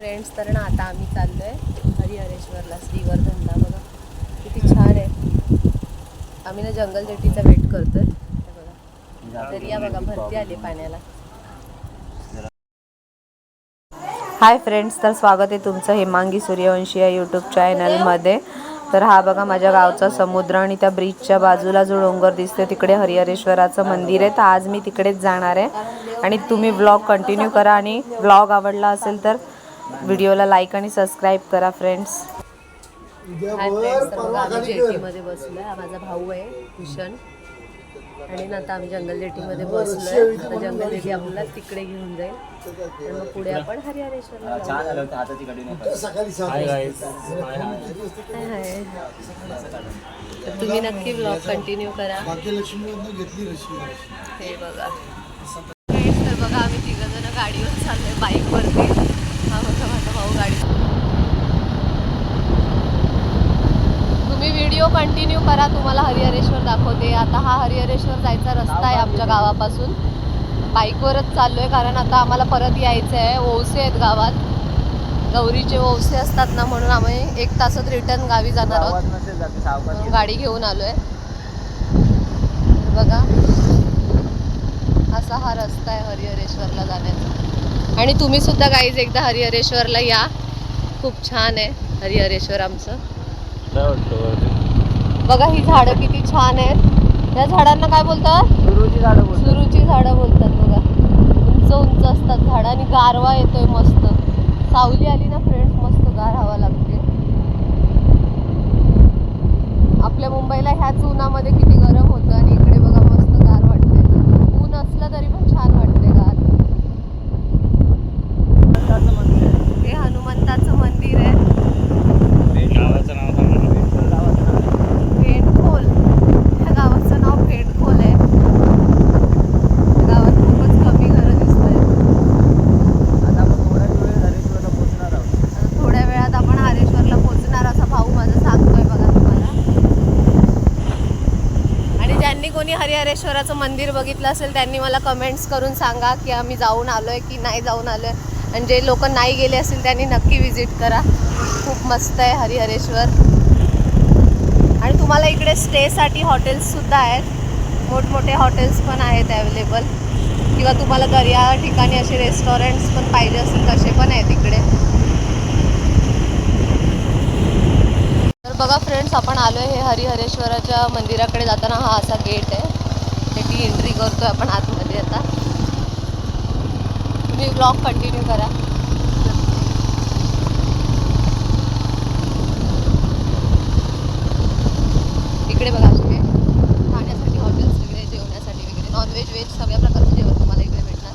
Friends तर ना आता आम्ही चाललो आहे हरिहरेश्वरला श्रीवर्धनला. बघा किती छान आहे. आम्ही ना जंगल जटीचा वेट करतोय. हे बघा. तर या बघा भरती आली पाण्याला. हाय फ्रेंड्स तर स्वागत आहे तुमचं हेमांगी सूर्यवंशी या यूट्यूब चॅनलमध्ये तर हा बघा माझ्या गावचा समुद्र आणि त्या ब्रिजच्या बाजूला जो डोंगर दिसतो तिकडे हरिहरेश्वराचं मंदिर आहे. तर आज मी तिकडेच जाणार आहे. आणि तुम्ही ब्लॉग कंटिन्यू करा आणि ब्लॉग आवडला असेल तर व्हिडिओला लाईक आणि सबस्क्राईब करा फ्रेंड्स. हाय फ्रेंड्स तर बघा आम्ही जेटीमध्ये बसलोय. हा माझा भाऊ आहे भूषण आणि ना आता आम्ही जंगल जेटीमध्ये बसलोय. आता जंगल जेटी आपल्याला तिकडे घेऊन जाईल. मग पुढे आपण हरिहरेश्वरला जाऊ. छान आलं होतं हाताची कडी नाही हाय गाईस हाय हाय हाय हाय. तर तुम्ही नक्की ब्लॉग कंटिन्यू करा. भाग्यलक्ष्मीमधनं घेतली रशी हे बघा. तर बघा आम्ही तिघ जण गाडीवर चाललोय बाईक वरती हा बघा माझा भाऊ गाडी तुम्ही व्हिडिओ कंटिन्यू करा तुम्हाला हरिहरेश्वर दाखवते. आता हा हरिहरेश्वर जायचा रस्ता आहे आमच्या गावापासून. बाईकवरच चाललोय कारण आता आम्हाला परत यायचं आहे ओवसे आहेत गावात. गौरीचे ओवसे असतात ना म्हणून आम्ही एक तासात रिटर्न गावी जाणार आहोत. गाडी घेऊन आलोय. बघा. असा हा रस्ता आहे हरिहरेश्वरला जाण्याचा. आणि तुम्ही सुद्धा गाईज एकदा हरिहरेश्वरला या. खूप छान आहे हरिहरेश्वर आमचं. बघा ही झाडं किती छान आहेत. या झाडांना काय बोलतात? सुरूची झाडं सुरूची झाडं बोलतात बघा. उंच उंच असतात झाडं आणि गारवा येतोय मस्त. सावली आली ना फ्रेंड्स मस्त गार हवा लागते. आपल्या मुंबईला ह्याच उन्हामध्ये किती गरम होतं आणि इकडे बघा मस्त गार वाटते ऊन असलं तरी पण छान वाटते गार दत्ताचं मंदिर आहे. हे हनुमंताचं मंदिर आहे गावाचं नाव सांगा गावाचं नाव आहे. पेंटखोल या गावाचं नाव पेंटखोल आहे गावात खूपच कमी घरं दिसत आहेत आता आपण थोड्याच वेळ हरेश्वरला पोहोचणार आहोत थोड्या वेळात आपण हरेश्वरला पोहोचणार असा भाऊ माझा सांगतोय बघा तुम्हाला आणि ज्यांनी कोणी हरिहरेश्वराचं मंदिर बघितलं असेल त्यांनी मला कमेंट्स करून सांगा की आम्ही जाऊन आलो आहे की नाही जाऊन आलो आहे आणि जे लोक नाही गेले असतील त्यांनी नक्की विजिट करा. खूप मस्त आहे हरिहरेश्वर. आणि तुम्हाला इकडे स्टेसाठी हॉटेल्ससुद्धा आहेत. मोठमोठे हॉटेल्स पण आहेत अवेलेबल किंवा तुम्हाला दर्या ठिकाणी असे रेस्टॉरंट्स पण पाहिजे असतील तसे पण आहेत इकडे. तर बघा फ्रेंड्स आपण आलो आहे हे हरिहरेश्वराच्या मंदिराकडे जाताना. हा असा गेट आहे. त्याची एंट्री आहे आपण आतमध्ये आता. तुम्ही ब्लॉग कंटिन्यू करा. इकडे बघा असे खाण्यासाठी हॉटेल्स वगैरे जेवण्यासाठी वगैरे. नॉनव्हेज व्हेज सगळ्या प्रकारचं जेवण तुम्हाला इकडे भेटणार.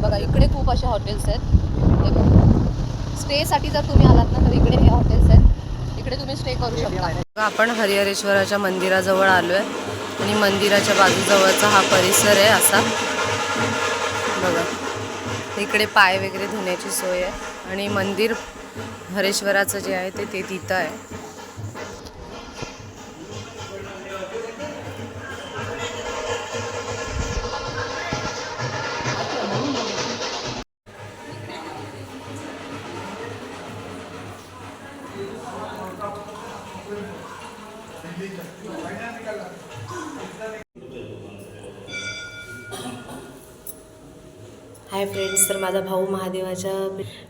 बघा इकडे खूप असे हॉटेल्स आहेत. स्टेसाठी जर तुम्ही आलात ना तर इकडे हे हॉटेल्स आहेत. इकडे तुम्ही स्टे करू शकता. आपण हरिहरेश्वराच्या मंदिराजवळ आलो आहे आणि मंदिराच्या बाजूजवळचा हा परिसर आहे असा. बघा. इकडे पाय वगैरे धुण्याची सोय आहे. आणि मंदिर हरेश्वराचं जे आहे ते ते तिथं आहे. हाय फ्रेंड्स तर माझा भाऊ महादेवाच्या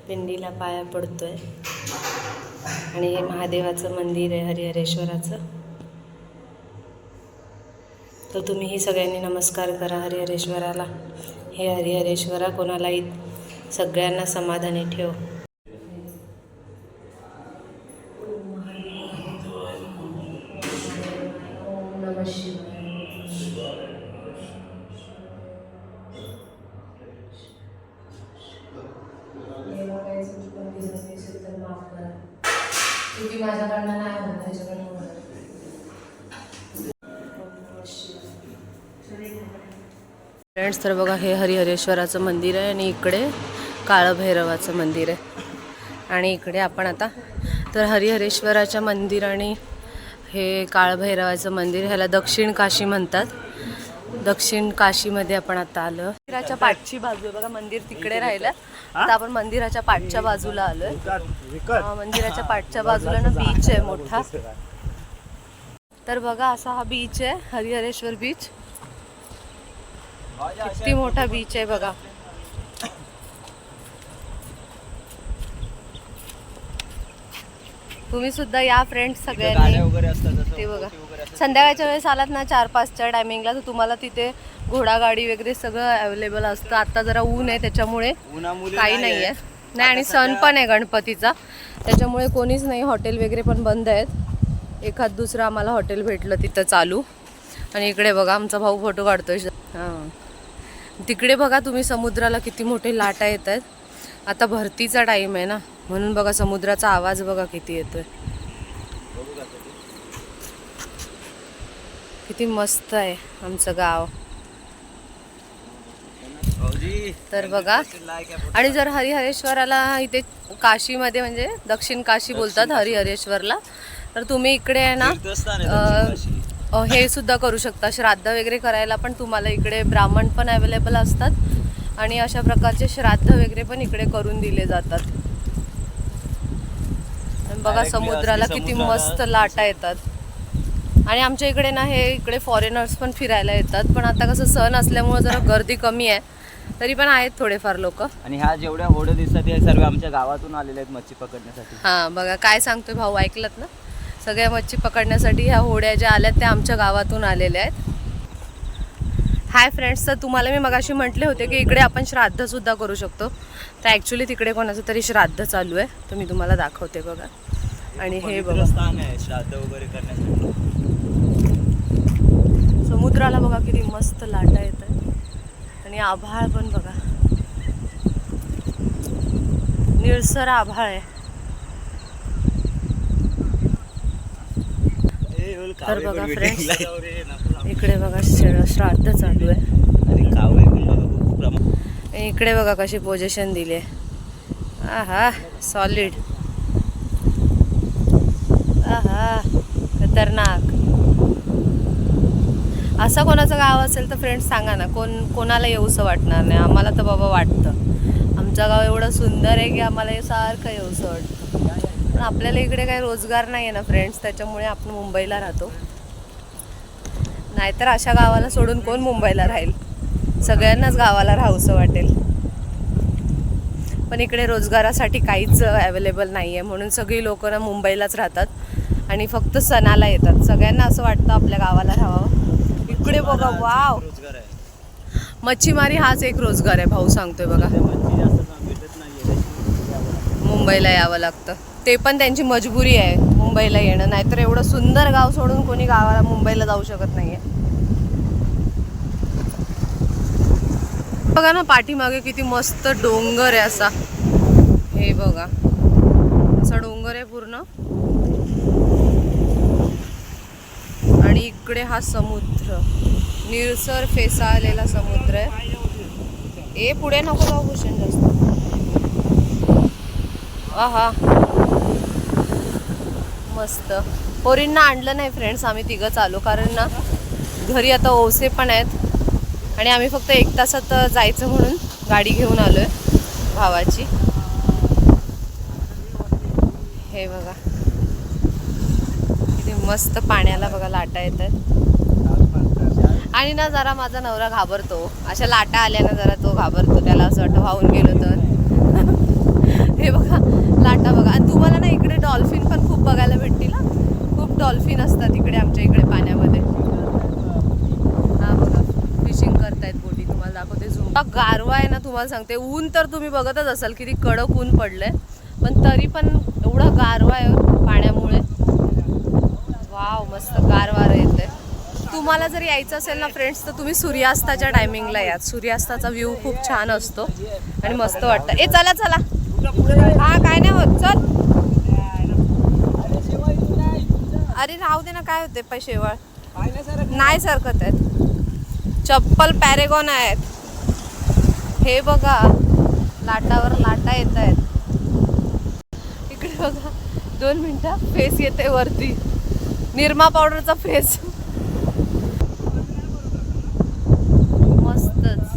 पिंडीला पाया पडतोय. आणि हे महादेवाचं मंदिर आहे हरिहरेश्वराचं. तर तुम्हीही सगळ्यांनी नमस्कार करा हरिहरेश्वराला. हे हरिहरेश्वरा कोणालाही सगळ्यांना समाधानी ठेव. शिवाय काही दिसत असेल तर माफ करा चुकी माझ्याकडनं नाही त्याच्याकडनं फ्रेंड्स तर बघा हे हरिहरेश्वराचं मंदिर आहे आणि इकडे काळभैरवाचं मंदिर आहे. आणि इकडे आपण आता तर हरिहरेश्वराच्या मंदिर आणि हे काळभैरवाचं मंदिर ह्याला दक्षिण काशी म्हणतात. दक्षिण काशीमध्ये आपण आता आलो मंदिराच्या पाठची बाजू बघा मंदिर तिकडे राहिलं. आता आपण मंदिराच्या पाठच्या बाजूला आलोय. मंदिराच्या पाठच्या बाजूला ना बीच आहे मोठा. तर बघा असा हा बीच आहे हरिहरेश्वर बीच किती मोठा बीच आहे बघा. तुम्ही सुद्धा या फ्रेंड्स सगळ्यांनी. ते बघा. संध्याकाळच्या वेळेस आलात ना चार पाचच्या टायमिंगला तर तुम्हाला तिथे घोडागाडी वगैरे सगळं अवेलेबल असतं. आता जरा ऊन आहे त्याच्यामुळे काही नाही आहे. नाही आणि सण पण आहे गणपतीचा. त्याच्यामुळे कोणीच नाही हॉटेल वगैरे पण बंद आहेत. एखाद दुसरं आम्हाला हॉटेल भेटलं तिथं चालू. आणि इकडे बघा आमचा भाऊ फोटो काढतोय. हां. तिकडे बघा तुम्ही समुद्राला किती मोठे लाटा येत आहेत आता भरतीचा टाईम आहे ना. म्हणून बघा समुद्राचा आवाज बघा किती येतोय. किती मस्त आहे आमचं गाव. तर बघा. आणि जर हरिहरेश्वराला इथे काशीमध्ये म्हणजे दक्षिण काशी बोलतात हरिहरेश्वरला तर तुम्ही इकडे आहे ना हे सुद्धा करू शकता. श्राद्ध वगैरे करायला पण तुम्हाला इकडे ब्राह्मण पण अवेलेबल असतात. आणि अशा प्रकारचे श्राद्ध वगैरे पण इकडे करून दिले जातात. बघा समुद्राला किती मस्त लाटा येतात. आणि आमच्या इकडे ना हे इकडे फॉरेनर्स पण फिरायला येतात. पण आता कसं सण असल्यामुळे जरा गर्दी कमी आहे. तरी पण आहेत थोडेफार लोक. आणि ह्या जेवढ्या होड्या दिसतात हे सर्व आमच्या गावातून आलेले आहेत मच्छी पकडण्यासाठी. हां बघा काय सांगतोय भाऊ ऐकलत ना? सगळ्या मच्छी पकडण्यासाठी ह्या होड्या ज्या आल्यात त्या आमच्या गावातून आलेल्या आहेत. हाय फ्रेंड्स तर तुम्हाला मी मगाशी म्हटले होते की इकडे आपण श्राद्ध सुद्धा करू शकतो. तर ॲक्च्युली तिकडे कोणाचं तरी श्राद्ध चालू आहे. तर मी तुम्हाला दाखवते बघा. आणि हे बघा. स्थान आहे श्राद्ध वगैरे करण्यासाठी? समुद्राला बघा किती मस्त लाटा येत आहे आणि आभाळ पण बघा. निळसर आभाळ आहे. तर बघा फ्रेंड्स इकडे बघा श्र- श्राद्ध चालू आहे. इकडे बघा कशी पोझिशन दिली आहे आहा सॉलिड आहा खतरनाक. असं कोणाचं गाव असेल तर फ्रेंड्स सांगा ना कोण कोणाला येऊसं वाटणार नाही. आम्हाला तर बाबा वाटतं. आमचं गाव एवढं सुंदर आहे की आम्हाला सारखं येऊसं वाटतं. पण आपल्याला इकडे काही रोजगार नाही आहे ना फ्रेंड्स त्याच्यामुळे आपण मुंबईला राहतो. नाहीतर अशा गावाला सोडून कोण मुंबईला राहील? सगळ्यांनाच गावाला राहूसं वाटेल. पण इकडे रोजगारासाठी काहीच अवेलेबल नाही आहे म्हणून सगळी लोक ना मुंबईलाच राहतात. आणि फक्त सणाला येतात. सगळ्यांना असं वाटतं आपल्या गावाला राहावं. इकडे बघा वाव मच्छीमारी हाच एक रोजगार आहे भाऊ सांगतोय बघा त्या मच्छी जास्त भेटत नाहीये मुंबईला यावं लागतं. ते पण त्यांची मजबुरी आहे मुंबईला येणं. नाहीतर एवढं सुंदर गाव सोडून कोणी गावाला मुंबईला जाऊ शकत नाहीये. बघा ना पाठीमागे किती मस्त डोंगर आहे असा. हे बघा. असा डोंगर आहे पूर्ण. आणि इकडे हा समुद्र. निळसर फेसाळलेला समुद्र आहे. ए पुढे नको जाऊ भूषण जास्त. आहा. मस्त. पोरींना आणलं नाही फ्रेंड्स आम्ही तिघंच आलो कारण ना घरी आता ओसे पण आहेत. आणि आम्ही फक्त एक तासात जायचं म्हणून गाडी घेऊन आलो आहे भावाची. हे बघा. किती मस्त पाण्याला बघा लाटा येत आहेत आणि ना जरा माझा नवरा घाबरतो. अशा लाटा आल्या ना जरा तो घाबरतो. त्याला असं वाटतं वाहून गेलो तर. हे बघा लाटा बघा. आणि तुम्हाला ना इकडे डॉल्फिन पण खूप बघायला भेटतील ना खूप डॉल्फिन असतात इकडे आमच्या इकडे पाण्यामध्ये. हा बघा फिशिंग करतायत बोटी तुम्हाला दाखवते झूम गारवा आहे ना तुम्हाला सांगते. ऊन तर तुम्ही बघतच असाल किती कडक ऊन पडलंय. पण तरी पण एवढा गारवा आहे हो, पाण्यामुळे. वाव मस्त गारवार येते तुम्हाला जर यायचं असेल ना फ्रेंड्स तर तुम्ही सूर्यास्ताच्या टायमिंगला या सूर्यास्ताचा व्ह्यू खूप छान असतो आणि मस्त वाटतं. ए चला चला. हा काय नाही होत चल. अरे राहू दे ना काय होते पैसेवळ नाही सरकत आहेत. चप्पल पॅरेगॉन आहेत. हे बघा लाटावर लाटा येत आहेत. इकडे बघा दोन मिनटं फेस येते वरती. निरमा पावडरचा फेस मस्तच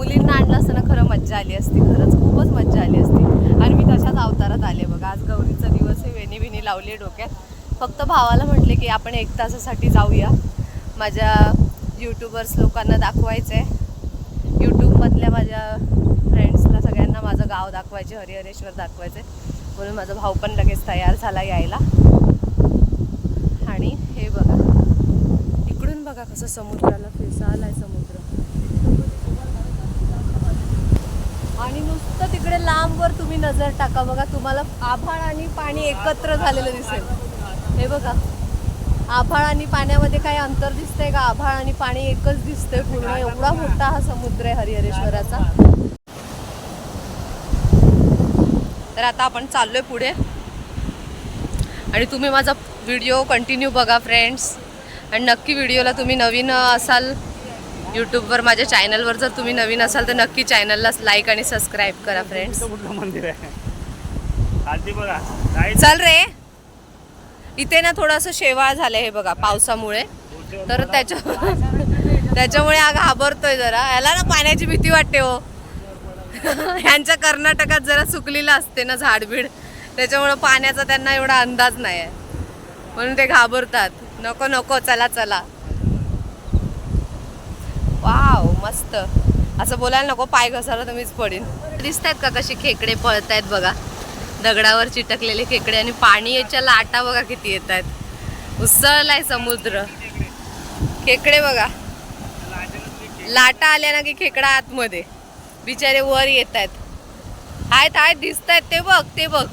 मुलींना आणलं असतं ना खरं मज्जा आली असती. खरंच खूपच मज्जा आली असती. आणि मी तशाच अवतारात आले. बघा आज गौरीचा दिवस आहे. वेणी विणी लावली आहे डोक्यात. फक्त भावाला म्हटले की आपण एक तासासाठी जाऊया. माझ्या यूट्यूबर्स लोकांना दाखवायचं आहे यूट्यूबमधल्या माझ्या फ्रेंड्सला सगळ्यांना माझं गाव दाखवायचे हरिहरेश्वर दाखवायचे म्हणून माझा भाऊ पण लगेच तयार झाला यायला. आणि हे बघा. इकडून बघा कसं समुद्राला फेसा आहे समुद्र आणि नुसतं वर तुम्ही नजर टाका. बघा तुम्हाला आभाळ आणि पाणी एकत्र झालेलं दिसेल. हे बघा. आभाळ आणि पाण्यामध्ये काही अंतर दिसतंय का? आभाळ आणि पाणी एकच दिसतंय पूर्ण. एवढा मोठा हा समुद्र आहे हरिहरेश्वराचा. तर आता आपण चाललोय पुढे. आणि तुम्ही माझा व्हिडिओ कंटिन्यू बघा फ्रेंड्स आणि नक्की व्हिडिओला तुम्ही नवीन असाल यूट्यूबवर माझ्या चॅनलवर जर तुम्ही नवीन असाल तर नक्की चॅनलला लाईक आणि सबस्क्राईब करा फ्रेंड्स कुठलं मंदिर आहे? आरती बघा. काय चल रे. इथे ना थोडंसं शेवाळ झालंय हे बघा पावसामुळे. तर त्याच्या त्याच्यामुळे हा घाबरतोय जरा. याला ना पाण्याची भीती वाटते हो. ह्यांच्या कर्नाटकात जरा सुकलेलं असते ना झाडबीड. त्याच्यामुळे पाण्याचा त्यांना एवढा अंदाज नाही आहे म्हणून ते घाबरतात. नको नको चला चला वाव मस्त. असं बोलायला नको पाय घसारा तर मीच पडीन. दिसत आहेत का कशी खेकडे पळत आहेत बघा. दगडावर चिटकलेले खेकडे आणि पाणी याच्या लाटा बघा किती येत आहेत उसळलाय समुद्र. खेकडे बघा. लाटा आल्या ना की खेकडा आतमध्ये. बिचारे वर येत आहेत आहेत आहेत दिसत आहेत ते बघ ते बघ.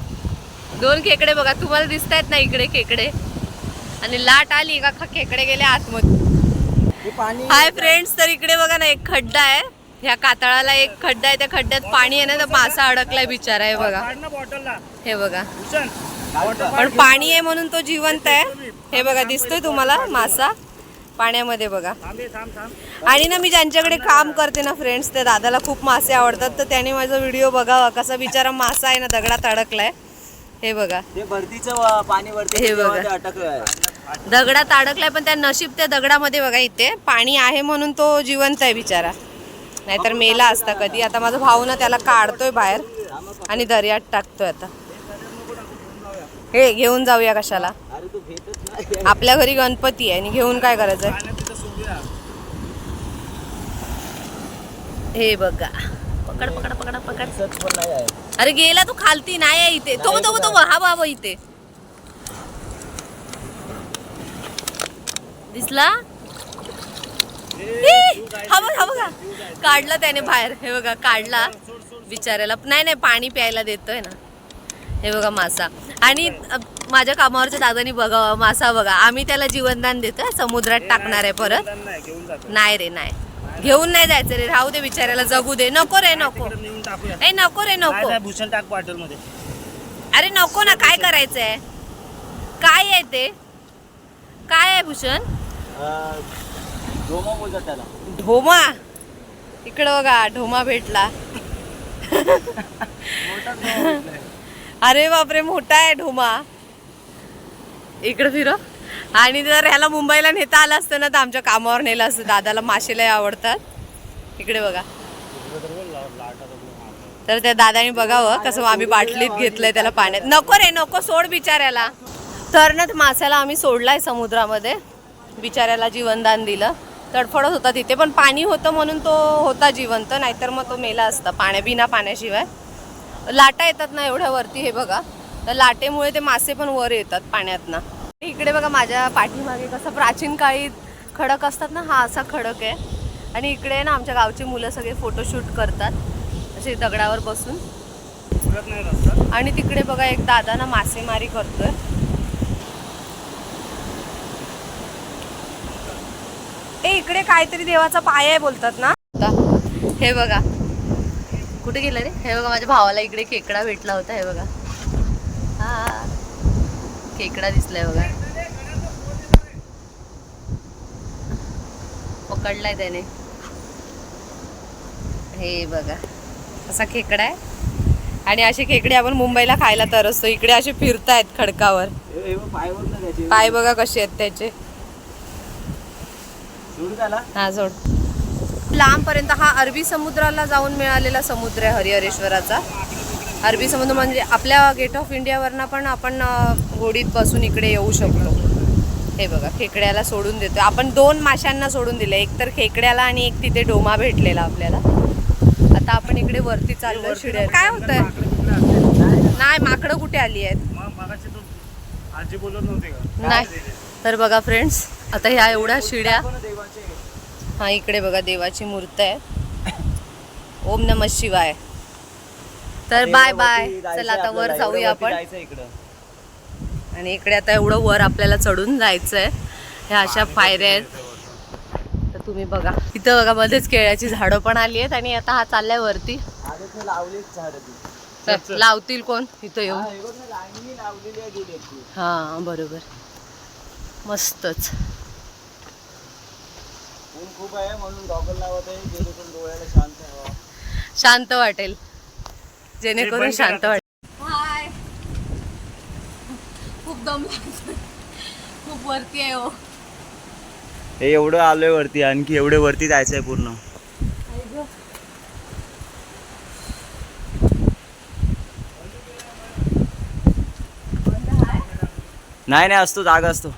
दोन खेकडे बघा तुम्हाला दिसत आहेत ना इकडे खेकडे? आणि लाट आली का खेकडे गेले आतमध्ये. पाणी हाय फ्रेंड्स तर इकडे बघा ना एक खड्डा आहे. ह्या कातळाला एक खड्डा आहे. त्या खड्ड्यात पाणी आहे ना तर मासा अडकलाय बिचारा आहे बघा. बॉटलला हे बघा. पण पाणी आहे म्हणून तो जिवंत आहे. हे बघा दिसतोय तुम्हाला मासा? पाण्यामध्ये बघा. आणि ना मी ज्यांच्याकडे काम करते ना फ्रेंड्स त्या दादाला खूप मासे आवडतात. तर त्याने माझा व्हिडिओ बघावा कसा बिचारा मासा आहे ना दगडात अडकलाय. हे बघा. हे बघा. दगडात अडकलाय पण त्या नशीब त्या दगडामध्ये बघा इथे. पाणी आहे म्हणून तो जिवंत आहे बिचारा. नाहीतर मेला असता कधी. आता माझा भाऊ ना त्याला काढतोय बाहेर आणि दर्यात टाकतोय आता. हे घेऊन जाऊया कशाला. आपल्या घरी गणपती आहे आणि घेऊन काय करायचंय? हे बघा. पकड पकड पकड पकड. अरे गेला तू खालती. नाही इथे. तो तो तो हा बाबा इथे. दिसला? हा बघ हा बघा. काढला त्याने बाहेर. हे बघा काढला. बिचाऱ्याला नाही नाही पाणी प्यायला देतोय ना. हे बघा मासा. आणि माझ्या कामावरच्या दादानी बघा मासा बघा. आम्ही त्याला जीवनदान देतोय. समुद्रात टाकणार आहे परत. नाही नाही रे नाही. घेऊन नाही जायचं रे. राहू दे बिचाऱ्याला जगू दे. नको रे नको. ए नको रे नाही, नको. नाही, भूषण टाकमध्ये अरे नको ना. काय करायचंय? काय आहे ते? काय आहे भूषण? डोमा बोलतात त्याला. ढोमा? इकडं बघा ढोमा भेटला. अरे बापरे मोठा आहे ढोमा. इकडं फिर आणि जर ह्याला मुंबईला नेता आलं असतं ना तर आमच्या कामावर नेलं असतं. दादाला मासे लय आवडतात. इकडे बघा. तर त्या दादाने बघावं कसं आम्ही बाटलीत घेतलंय त्याला पाण्यात. नको रे नको सोड बिचाऱ्याला. तर ना माशाला आम्ही सोडलाय समुद्रामध्ये. बिचाऱ्याला जीवनदान दिलं. तडफडत होता तिथे पण पाणी होतं म्हणून तो होता जिवंत नाहीतर मग तो मेला असता पाण्या बिना पाण्याशिवाय. लाटा येतात ना एवढ्या वरती हे बघा. तर लाटेमुळे ते मासे पण वर येतात पाण्यातनं. इकडे बघा माझ्या पाठीमागे कसं प्राचीन काळी खडक असतात ना हा असा खडक आहे. आणि इकडे ना आमच्या गावची मुलं सगळे फोटोशूट करतात असे दगडावर बसून. आणि तिकडे बघा एक दादा ना मासेमारी करतोय. ए इकडे काहीतरी देवाचा पाय आहे बोलतात ना. हे बघा. कुठे गेलं रे? हे बघा माझ्या भावाला इकडे खेकडा भेटला होता हे बघा. हा. खेकडा दिसलाय बघा. पकडलाय त्याने. हे बघा. असा खेकडा आहे. आणि असे खेकडे आपण मुंबईला खायला तरसतो. इकडे असे फिरतायत खडकावर. पाय बघ ना त्याचे पाय बघा कसे आहेत त्याचे. हा सोड लांबपर्यंत हा अरबी समुद्राला जाऊन मिळालेला समुद्र आहे हरिहरेश्वराचा. अरबी समुद्र म्हणजे आपल्या गेट ऑफ इंडियावरनं पण आपण अ, होडीत बसून इकडे येऊ शकतो. हे बघा खेकड्याला सोडून देतो आपण दोन माशांना सोडून दिलं. एक तर खेकड्याला आणि एक तिथे डोमा भेटलेला आपल्याला. आता आपण इकडे वरती चाललो शिड्या काय होतंय? नाही माकडं कुठे आली आहेत? आजी बोलत नव्हते का? नाही. तर बघा फ्रेंड्स आता ह्या एवढ्या शिड्या हा इकडे बघा देवाची मूर्त आहे. ओम नम शिवाय. तर बाय बाय चला आता वर जाऊया आपण. आणि इकडे आता एवढं वर आपल्याला चढून जायचंय. ह्या अशा पायऱ्या आहेत. तर तुम्ही बघा इथं बघा मध्येच केळ्याची झाडं पण आली आहेत आणि आता हा चाललाय वरती. लावतील कोण? इथं येऊन. हा बरोबर. मस्तच. ऊन खूप आहे म्हणून गॉगल लावत आहे जेणेकरून डोळ्याला शांत हवा. शांत वाटेल. जेणेकरून शांत वाटेल. हाय. खूप दम लागतो खूप वरती आहे हो. हे एवढं आलोय वरती आणखी एवढे वरती जायचंय पूर्ण. नाही नाही असतो जागा असतो.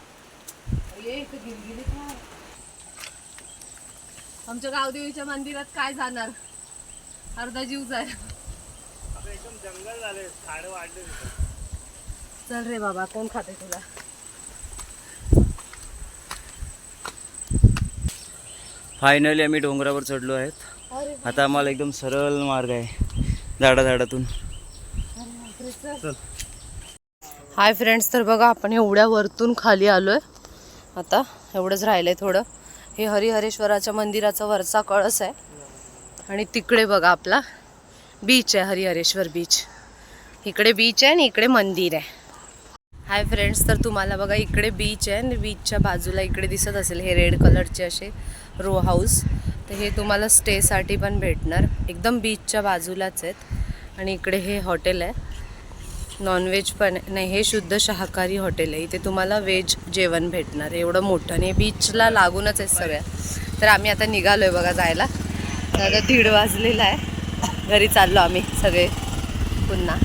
आमच्या गावदेवीच्या मंदिरात काय जाणार? अर्धा जीव जाय. एकदम जंगल झाले झाड वाढले चल रे बाबा कोण खाते तुला? फायनली आम्ही डोंगरावर चढलो आहेत. आता आम्हाला एकदम सरळ मार्ग आहे. झाडा झाडातून हाय फ्रेंड्स तर बघा आपण एवढ्या वरतून खाली आलोय. आता एवढंच राहिलंय थोडं. हे हरिहरेश्वराच्या मंदिराचा वरचा कळस आहे. आणि तिकडे बघा आपला बीच आहे हरिहरेश्वर बीच इकडे बीच आहे आणि इकडे मंदिर आहे. हाय फ्रेंड्स तर तुम्हाला बघा इकडे बीच आहे आणि बीचच्या बाजूला इकडे दिसत असेल हे रेड कलरचे असे रो हाऊस तर हे तुम्हाला स्टेसाठी पण भेटणार. एकदम बीचच्या बाजूलाच आहेत. आणि इकडे हे हॉटेल आहे. नॉनव्हेज पण नाही हे शुद्ध शाकाहारी हॉटेल आहे. इथे तुम्हाला व्हेज जेवण भेटणार आहे. एवढं मोठं आणि बीचला लागूनच आहे सगळ्या. तर आम्ही आता निघालो आहे बघा जायला. तर आता दीड वाजलेला आहे. घरी चाललो आम्ही सगळे पुन्हा.